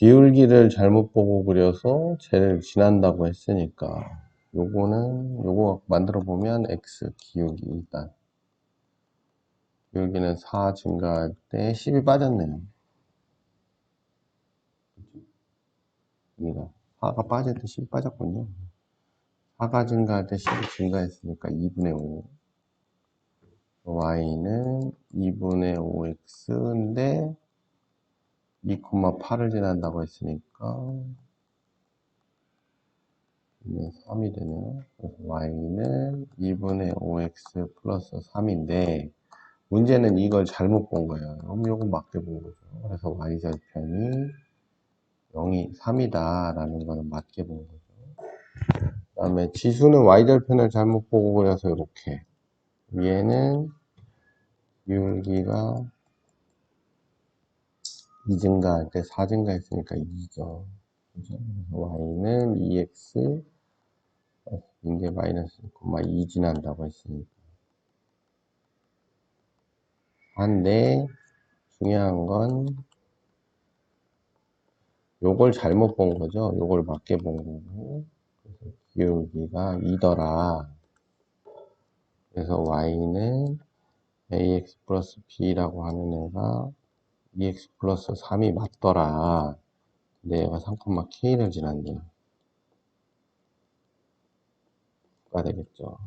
기울기를 잘못 보고 그려서 쟤를 지난다고 했으니까 요거는 요거 만들어 보면 x 기울기 일단 기울기는 4 증가할 때 10이 빠졌네요. 여기가 4가 빠질 때 10이 빠졌군요. 4가 증가할 때 10이 증가했으니까 2분의 5 y는 2분의 5x인데 2,8을 지난다고 했으니까 네, 3이 되네요. 그래서 y는 2분의 5x 플러스 3인데 문제는 이걸 잘못 본 거예요. 그럼 요거 맞게 본 거죠. 그래서 y절편이 0이 3이다 라는 거는 맞게 본 거죠. 그 다음에 지수는 y절편을 잘못 보고 그려서 이렇게 얘는 기울기가 2 증가 할 때 4 증가 했으니까 2죠. 그죠? y는 2x 이제 마이너스 2 지난다고 했으니까. 한데 중요한 건 요걸 잘못 본 거죠. 요걸 맞게 본 거고. 그래서 기울기가 2더라. 그래서 y는 ax 플러스 b라고 하는 애가 2x 플러스 3이 맞더라. 근데 얘가 3,k를 지난대요. 가 되겠죠.